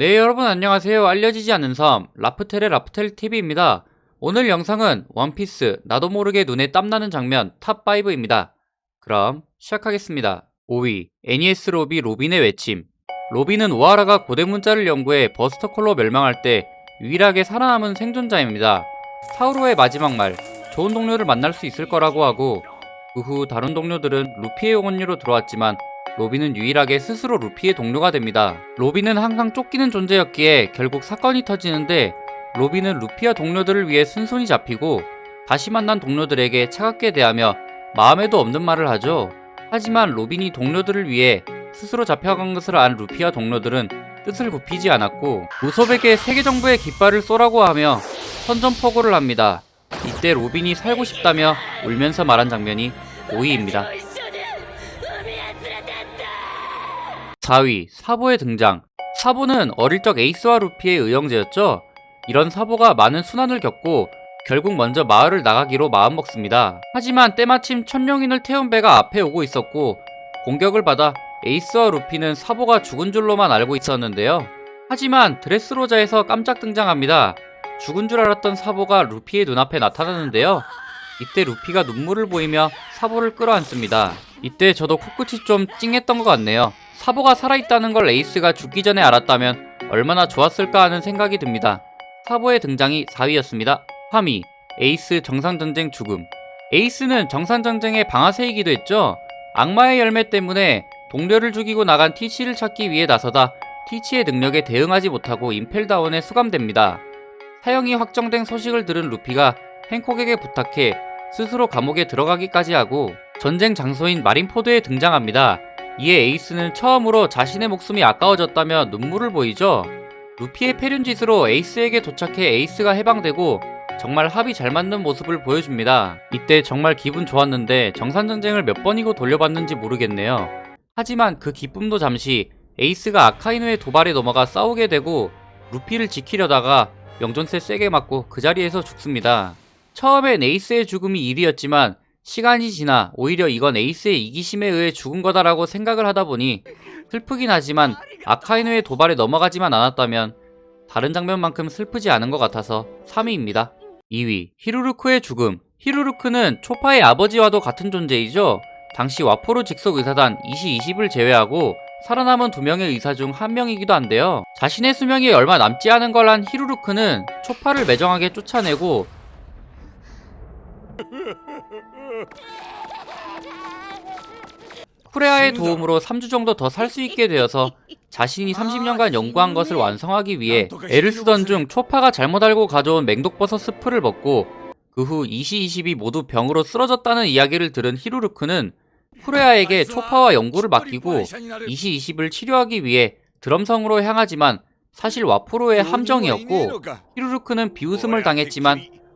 네 여러분 안녕하세요. 알려지지 않는 섬 라프텔의 라프텔 TV입니다. 오늘 영상은 원피스 나도 모르게 눈에 땀나는 장면 탑5입니다. 그럼 시작하겠습니다. 5위 NES 로비 로빈의 외침. 로빈은 오하라가 고대 문자를 연구해 버스터콜로 멸망할 때 유일하게 살아남은 생존자입니다. 사우로의 마지막 말 좋은 동료를 만날 수 있을 거라고 하고 그 후 다른 동료들은 루피의 원료로 들어왔지만 로빈은 유일하게 스스로 루피의 동료가 됩니다. 로빈은 항상 쫓기는 존재였기에 결국 사건이 터지는데 로빈은 루피와 동료들을 위해 순순히 잡히고 다시 만난 동료들에게 차갑게 대하며 마음에도 없는 말을 하죠. 하지만 로빈이 동료들을 위해 스스로 잡혀간 것을 안 루피와 동료들은 뜻을 굽히지 않았고 우섭에게 세계 정부의 깃발을 쏘라고 하며 선전포고를 합니다. 이때 로빈이 살고 싶다며 울면서 말한 장면이 5위입니다. 4위 사보의 등장. 사보는 어릴 적 에이스와 루피의 의형제였죠. 이런 사보가 많은 순환을 겪고 결국 먼저 마을을 나가기로 마음먹습니다. 하지만 때마침 천룡인을 태운 배가 앞에 오고 있었고 공격을 받아 에이스와 루피는 사보가 죽은 줄로만 알고 있었는데요. 하지만 드레스로자에서 깜짝 등장합니다. 죽은 줄 알았던 사보가 루피의 눈앞에 나타나는데요 이때 루피가 눈물을 보이며 사보를 끌어안습니다 이때 저도 코끝이 좀 찡했던 것 같네요 사보가 살아있다는 걸 에이스가 죽기 전에 알았다면 얼마나 좋았을까 하는 생각이 듭니다. 사보의 등장이 4위였습니다. 3위 에이스 정상전쟁 죽음 에이스는 정상전쟁의 방아쇠이기도 했죠. 악마의 열매 때문에 동료를 죽이고 나간 티치를 찾기 위해 나서다 티치의 능력에 대응하지 못하고 임펠다운에 수감됩니다. 사형이 확정된 소식을 들은 루피가 행콕에게 부탁해 스스로 감옥에 들어가기까지 하고 전쟁 장소인 마린포드에 등장합니다. 이에 에이스는 처음으로 자신의 목숨이 아까워졌다며 눈물을 보이죠. 루피의 패륜짓으로 에이스에게 도착해 에이스가 해방되고 정말 합이 잘 맞는 모습을 보여줍니다. 이때 정말 기분 좋았는데 정산전쟁을 몇 번이고 돌려봤는지 모르겠네요. 하지만 그 기쁨도 잠시 에이스가 아카이누의 도발에 넘어가 싸우게 되고 루피를 지키려다가 영존세 세게 맞고 그 자리에서 죽습니다. 처음엔 에이스의 죽음이 1위였지만 시간이 지나 오히려 이건 에이스의 이기심에 의해 죽은 거다라고 생각을 하다 보니 슬프긴 하지만 아카이누의 도발에 넘어가지만 않았다면 다른 장면만큼 슬프지 않은 것 같아서 3위입니다. 2위 히루루크의 죽음 히루루크는 초파의 아버지와도 같은 존재이죠. 당시 와포르 직속 의사단 20-20을 제외하고 살아남은 두 명의 의사 중 한 명이기도 한데요. 자신의 수명이 얼마 남지 않은 걸 한 히루루크는 초파를 매정하게 쫓아내고 쿠레아의 도움으로 3주 정도 더 살 수 있게 되어서 자신이 30년간 연구한 것을 완성하기 위해 애를 쓰던 중 초파가 잘못 알고 가져온 맹독버섯 스프를 먹고 그후 20-20이 모두 병으로 쓰러졌다는 이야기를 들은 히루루크는 쿠레아에게 초파와 연구를 맡기고 20-20을 치료하기 위해 드럼성으로 향하지만 사실 와포로의 함정이었고 히루루크는 비웃음을 당했지만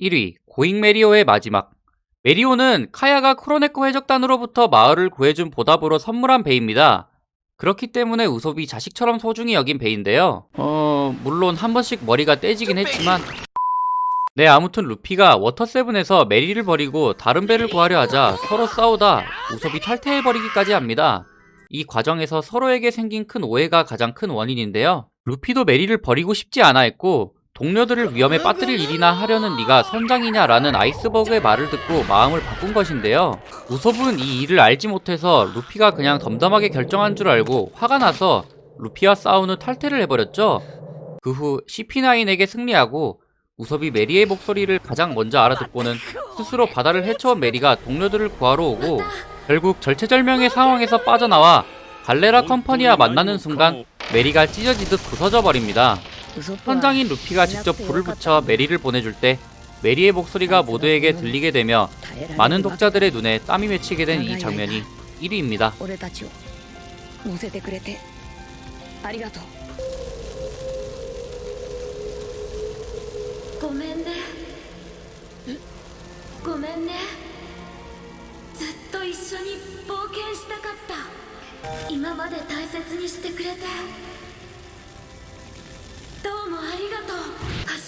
1위 고잉 메리오의 마지막 메리오는 카야가 크로네코 해적단으로부터 마을을 구해준 보답으로 선물한 배입니다. 그렇기 때문에 우섭이 자식처럼 소중히 여긴 배인데요. 어 물론 한 번씩 머리가 떼지긴 했지만 네 아무튼 루피가 워터세븐에서 메리를 버리고 다른 배를 구하려 하자 서로 싸우다 우섭이 탈퇴해버리기까지 합니다. 이 과정에서 서로에게 생긴 큰 오해가 가장 큰 원인인데요. 루피도 메리를 버리고 싶지 않아 했고 동료들을 위험에 빠뜨릴 일이나 하려는 네가 선장이냐라는 아이스버그의 말을 듣고 마음을 바꾼 것인데요. 우섭은 이 일을 알지 못해서 루피가 그냥 덤덤하게 결정한 줄 알고 화가 나서 루피와 싸운 후 탈퇴를 해버렸죠. 그 후 CP9에게 승리하고 우섭이 메리의 목소리를 가장 먼저 알아듣고는 스스로 바다를 헤쳐온 메리가 동료들을 구하러 오고 결국 절체절명의 상황에서 빠져나와 갈레라 컴퍼니와 만나는 순간 메리가 찢어지듯 부서져 버립니다. 선장인 루피가 직접 불을 붙여 메리를 보내줄 때 메리의 목소리가 모두에게 들리게 되며 많은 독자들의 눈에 땀이 맺히게 된 이 장면이 1위입니다.う